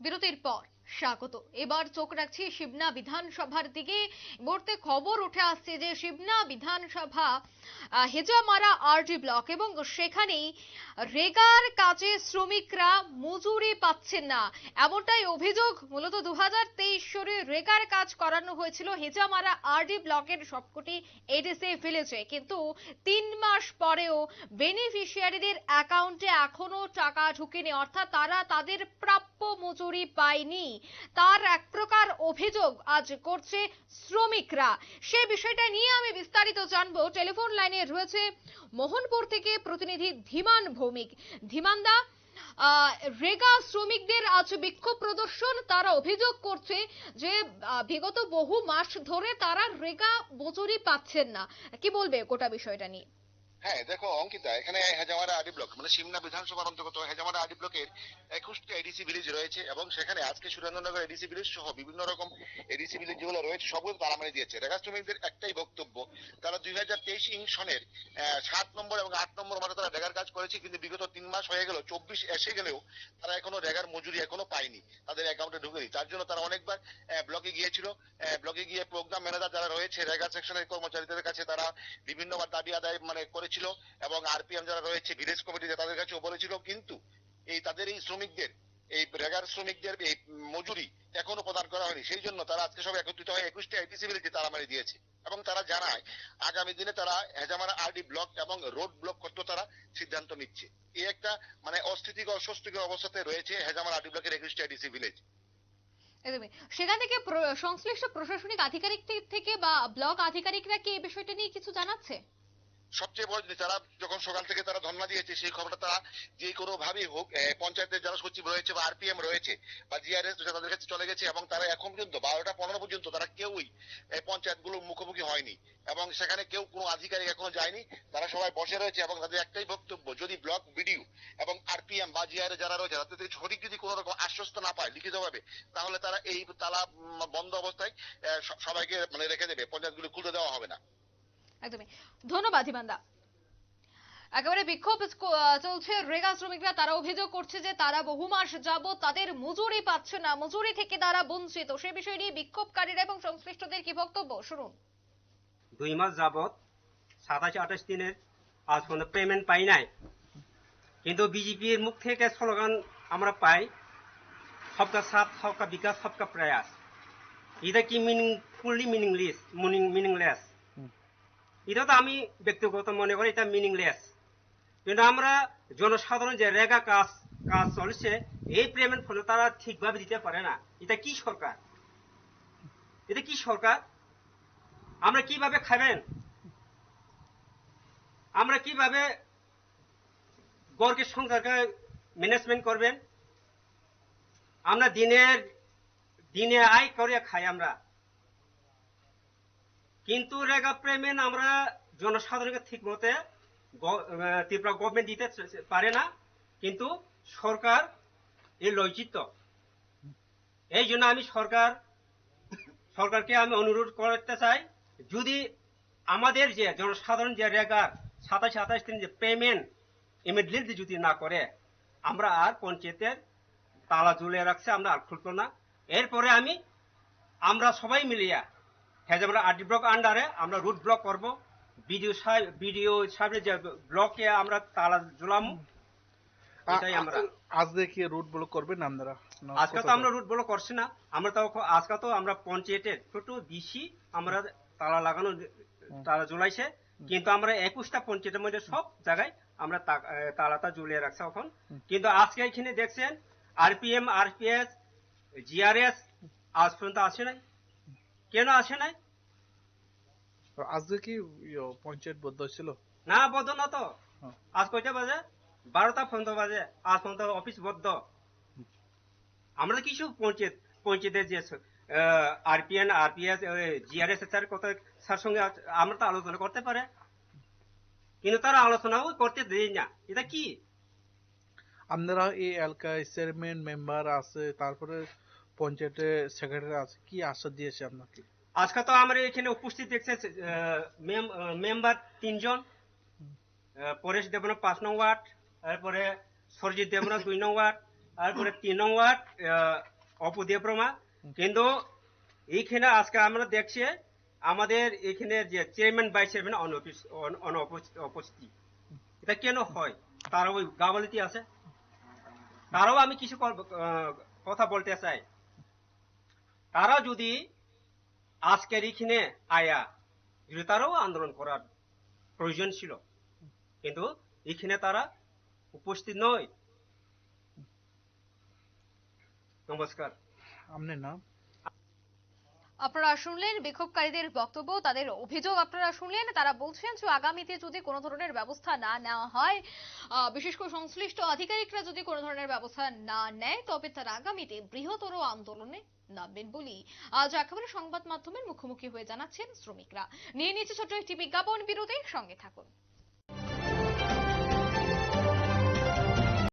বিরতির পর স্বাগত। এবার চোখ রাখছি শিবনা বিধানসভার দিকে। মুহূর্তে খবর উঠে আসছে যে শিবনা বিধানসভা হেজামারা আরডি ব্লক এবং সেখানেই রেগার কাজে শ্রমিকরা মজুরি পাচ্ছেন না। এমনটাই অভিযোগ মূলত দু হাজার তেইশ সালে রেগার কাজ করানো হয়েছিল হেজামারা আরডি ব্লকের সবকটি এডিসি ভিলেজে। কিন্তু তিন মাস পরেও বেনিফিশিয়ারিদের অ্যাকাউন্টে এখনও টাকা ঢুকেনি, অর্থাৎ তারা তাদের প্রাপ্য মজুরি পায়নি। তার এক প্রকার অভিযোগ আজ করছে শ্রমিকরা। সে বিষয়টা নিয়ে আমি বিস্তারিত জানব। টেলিফোন লাইনে রয়েছে মোহনপুর থেকে প্রতিনিধি ধীমান ভৌমিক। ধীমানদা রেগা শ্রমিকদের আজ বিক্ষোভ প্রদর্শন। তারা অভিযোগ করছে যে বিগত বহু মাস ধরে তারা রেগা মজুরি পাচ্ছেন না। কি বলবে গোটা বিষয়টা নিয়ে? হ্যাঁ দেখো, অঙ্কিতা, এখানে হেজামারা আডি ব্লক মানে সিমনা বিধানসভার অন্তর্গত হেজামারা আডি ব্লকের একুশটি এডিসি ভিলেজ রয়েছে এবং সেখানে আজকে সুরেন্দ্রনগর এডিসি ভিলেজ সহ বিভিন্ন রকম এডিসি ভিলেজ যেগুলো রয়েছে, সবগুলো তারা মানে দিয়েছে রেখা শ্রমিকদের একটাই বক্তব্য দুই হাজার তেইশ ইং সনের সাত নম্বর এবং আট নম্বর মাসে তারা রেগার কাজ করেছে, কিন্তু বিগত তিন মাস হয়ে গেল, চব্বিশ এসে গেলেও তারা এখনও রেগার মজুরি এখনও পায়নি, তাদের অ্যাকাউন্টে ঢুকেনি। তার জন্য তারা অনেকবার ব্লকে গিয়েছিল ব্লকে গিয়ে প্রোগ্রাম ম্যানেজার যারা রয়েছে রেগা সেকশনের কর্মচারীদের কাছে তারা বিভিন্নবার দাবি আদায় মানে করেছিল, এবং আরপিএম যারা রয়েছে, ভিলেজ কমিটিতে তাদের কাছেও বলেছিল, কিন্তু এই তাদের এই শ্রমিকদের, এই রেগার শ্রমিকদের এই মজুরি এখনও প্রদান করা হয়নি। সেই জন্য তারা আজকে সব একত্রিত হয়ে একুশটা বিলিতে তারা মারি দিয়েছে। এবং তারা জানায়, আগামী দিনে তারা হেজামারা আরডি ব্লক এবং রোড ব্লক করতে তারা সিদ্ধান্ত নিচ্ছে। এই একটা মানে অস্থিতিকর, অস্বস্তিকর অবস্থাতে রয়েছে হেজামারা আরডি ব্লকের একুশটি আইডিসি ভিলেজ। একদমই। সেখান থেকে সংশ্লিষ্ট প্রশাসনিক আধিকারিক থেকে বা ব্লক আধিকারিকরা কি এই বিষয়টা নিয়ে কিছু জানাচ্ছে? সবচেয়ে বড় জিনিস, তারা যখন সকাল থেকে তারা ধর্ণা দিয়েছে, সেই খবরটা তারা যে কোনো ভাবেই হোক পঞ্চায়েতের যারা সচিব রয়েছে বা আরপিএম রয়েছে বা জিআরএস তাদের কাছে চলে গেছে এবং তারা এখন পর্যন্ত, বারোটা পনেরো পর্যন্ত তারা কেউই পঞ্চায়েতগুলো মুখোমুখি হয়নি এবং সেখানে কেউ কোনো আধিকারিক এখনও যায়নি। তারা সবাই বসে রয়েছে এবং তাদের একটাই বক্তব্য, যদি ব্লক বিডিও এবং আরপিএম বা জিআরএস যারা রয়েছে, তাদের থেকে সঠিক যদি কোনো রকম আশ্বস্ত না পায় লিখিতভাবে, তাহলে তারা এই তালা বন্ধ অবস্থায় সবাইকে মানে রেখে দেবে, পঞ্চায়েতগুলো খুলতে দেওয়া হবে না। একদমই। ধন্যবাদ, হিমান্দা। একেবারে বিক্ষোভ চলছে রেগা শ্রমিকরা। তারা অভিযোগ করছে যে তারা বহু মাস যাবত তাদের মজুরি পাচ্ছে না, মজুরি থেকে তারা বঞ্চিত। সে বিষয় নিয়ে বিক্ষোভকারীরা এবং সংশ্লিষ্টদের কি বক্তব্য? শুনুন। দুই মাস যাবত সাতাশ, আঠাশ দিনের আজ পর্যন্ত পেমেন্ট পাই নাই। কিন্তু বিজেপির মুখ থেকে স্লোগান আমরা পাই, সবকা সাথ, সবকা বিকাশ, সবকা প্রয়াস। এটা কি meaning fully meaningless meaning meaningless এটা তো আমি ব্যক্তিগত মনে করি, এটা মিনিংলেস কিন্তু আমরা জনসাধারণ যে রেগা কাজ কাজ চলছে, এই পেমেন্ট ফলে তারা ঠিকভাবে দিতে পারে না। এটা কি সরকার? এটা কি সরকার? আমরা কীভাবে খাবেন? আমরা কীভাবে গড়কে সংসারকে ম্যানেজমেন্ট করবেন? আমরা দিনের, দিনে আয় করে খাই আমরা। কিন্তু রেগা পেমেন্ট আমরা জনসাধারণকে ঠিক মতে ত্রিপুরা গভর্নমেন্ট দিতে পারে না, কিন্তু সরকার এই লজ্জিত। এই জন্য আমি সরকার, সরকারকে আমি অনুরোধ করতে চাই, যদি আমাদের যে জনসাধারণ যে রেগার সাতাশ সাতাশ দিন যে পেমেন্ট ইমিডিয়েটলি যদি না করে, আমরা আর পঞ্চায়েতের তালা ঝুলিয়ে রাখছে, আমরা আর খুলতো না। এরপরে আমি, আমরা সবাই মিলিয়া হেজামরা আরডি ব্লক আন্ডারে আমরা রুট ব্লক করব। বিডিও সাহেব বিডিও সাহেবের যে ব্লকে আমরা তালা ঝুলাম এটাই আমরা। আজকে কি রুট ব্লক করবেন আপনারা আজকে তো আমরা রুট ব্লক করছি না। আমরা তো আজকে তো আমরা পঞ্চায়েতের ছোট দিছি আমরা তালা লাগানো তালা ঝুলাইছে। কিন্তু আমরা একুশটা পঞ্চায়েতের মধ্যে সব জায়গায় আমরা তালাটা ঝুলিয়ে রাখছি এখন। কিন্তু আজকে এখানে দেখছেন আরপিএম আরপিএস জিআরএস আজ পর্যন্ত আসে নাই। কেন আসে নাই? আজকে কি পঞ্চায়েত বদ্ধ ছিল? না বদ্ধ না তো। হ্যাঁ। আজ কয়টা বাজে? বারোটা পর্যন্ত বাজে। আজ পর্যন্ত অফিস বদ্ধ আমরা কিছু পঞ্চায়েত পঞ্চায়েতের যে আরপিএন আরপিএস জিআরএস স্যার কত স্যার সঙ্গে আমরা তো আলোচনা করতে পারে। কিন্তু তারা আলোচনাও করতে দেয় না। এটা কি? আপনারা এই এলাকায় চেয়ারম্যান মেম্বার আছে তারপরে পঞ্চায়েতের সেক্রেটারি আছে কি আশ্বাস দিয়েছে আপনাকে? আজকে তো আমরা এখানে উপস্থিত দেখছে মেম্বার তিনজন পরেশ দেবনা পাঁচ নং ওয়ার্ড তারপরে সরজিৎ দেবনা দুই নং ওয়ার্ড তারপরে তিন নং ওয়ার্ড আহ, অপুদেব্রমা কিন্তু এইখানে আজকে আমরা দেখছি আমাদের এখানে যে চেয়ারম্যান ভাইস চেয়ারম্যান অনুপস্থিত এটা কেন হয়? তারও ওই গাবালিতে আছে। তারাও আমি কিছু কথা বলতে চাই। তারা যদি আজকের এখানে আয়া যদি তারাও আন্দোলন করার প্রয়োজন ছিল। কিন্তু এখানে তারা উপস্থিত নয়। নমস্কার। আপনার নাম? আপনারা শুনলেন বিক্ষোভকারীদের বক্তব্য, তাদের অভিযোগ আপনারা শুনলেন। তারা বলছেন যে আগামীতে যদি কোনো ধরনের ব্যবস্থা না নেওয়া হয় বিশেষ করে সংশ্লিষ্ট আধিকারিকরা যদি কোনো ধরনের ব্যবস্থা না নেয়, তবে তারা আগামীতে বৃহত্তর আন্দোলনে নামবেন বলেই আজ একেবারে সংবাদ মাধ্যমের মুখোমুখি হয়ে জানাচ্ছেন শ্রমিকরা। নিয়ে নিচ্ছে ছোট্ট একটি বিজ্ঞাপন, বিরতির সঙ্গে থাকুন।